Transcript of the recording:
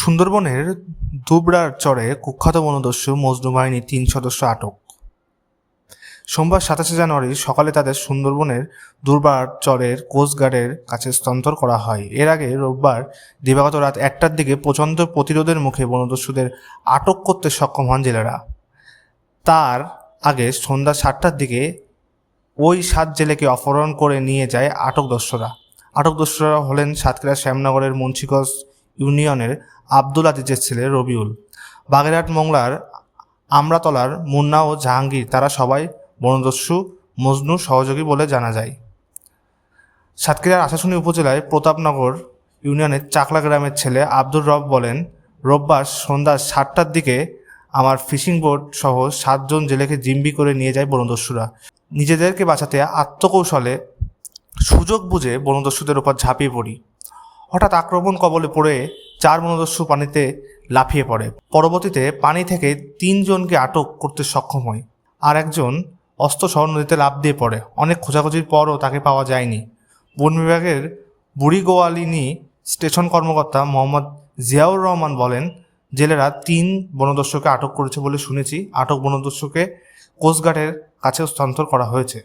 সুন্দরবনের দুবরার চরে কুখ্যাত বনদস্যু মজনু বাহিনীর তিন সদস্য আটক। সোমবার সাতাশে জানুয়ারি সকালে তাদের সুন্দরবনের দুর্বার চরের কোস্টগার্ডের কাছে স্থানান্তর করা হয়। এর আগে রোববার দিবাগত রাত একটার দিকে প্রচণ্ড প্রতিরোধের মুখে বনদস্যুদের আটক করতে সক্ষম হন জেলেরা। তার আগে সন্ধ্যা সাতটার দিকে ওই সাত জেলেকে অপহরণ করে নিয়ে যায় আটক দস্যুরা। আটক দস্যুরা হলেন সাতক্ষীরা শ্যামনগরের মুন্সিগঞ্জ ইউনিয়নের আব্দুল আজিজের ছেলে রবিউল। বাগেরহাট মংলার আমরাতলার মুন্না ও জাহাঙ্গীর, তারা সবাই বনদস্যু মজনু সহযোগী বলে জানা যায়। সাতক্ষীরার আশাশুনি উপজেলায় প্রতাপনগর ইউনিয়নের চাকলা গ্রামের ছেলে আব্দুর রব বলেন, রোববার সন্ধ্যা সাতটার দিকে আমার ফিশিং বোট সহ সাতজন জেলেকে জিম্বি করে নিয়ে যায় বনদস্যুরা নিজেদেরকে বাঁচাতে আত্মকৌশলে সুযোগ বুঝে বনদস্যুদের উপর ঝাঁপিয়ে পড়ি। হঠাৎ আক্রমণ কবলে পড়ে চার বনদস্যু পানিতে লাফিয়ে পড়ে। পরবর্তীতে পানি থেকে তিনজনকে আটক করতে সক্ষম হয় আর একজন অস্ত্র অস্ত্রসহ নদীতে লাফ দিয়ে পড়ে। অনেক খোঁজাখুঁজির পরও তাকে পাওয়া যায়নি। বন বিভাগের বুড়িগোয়ালিনী স্টেশন কর্মকর্তা মোহাম্মদ জিয়াউর রহমান বলেন, জেলেরা তিন বনদস্যুকে আটক করেছে বলে শুনেছি। আটক বনদস্যুকে কোস্টগার্ডের কাছে স্থানান্তর করা হয়েছে।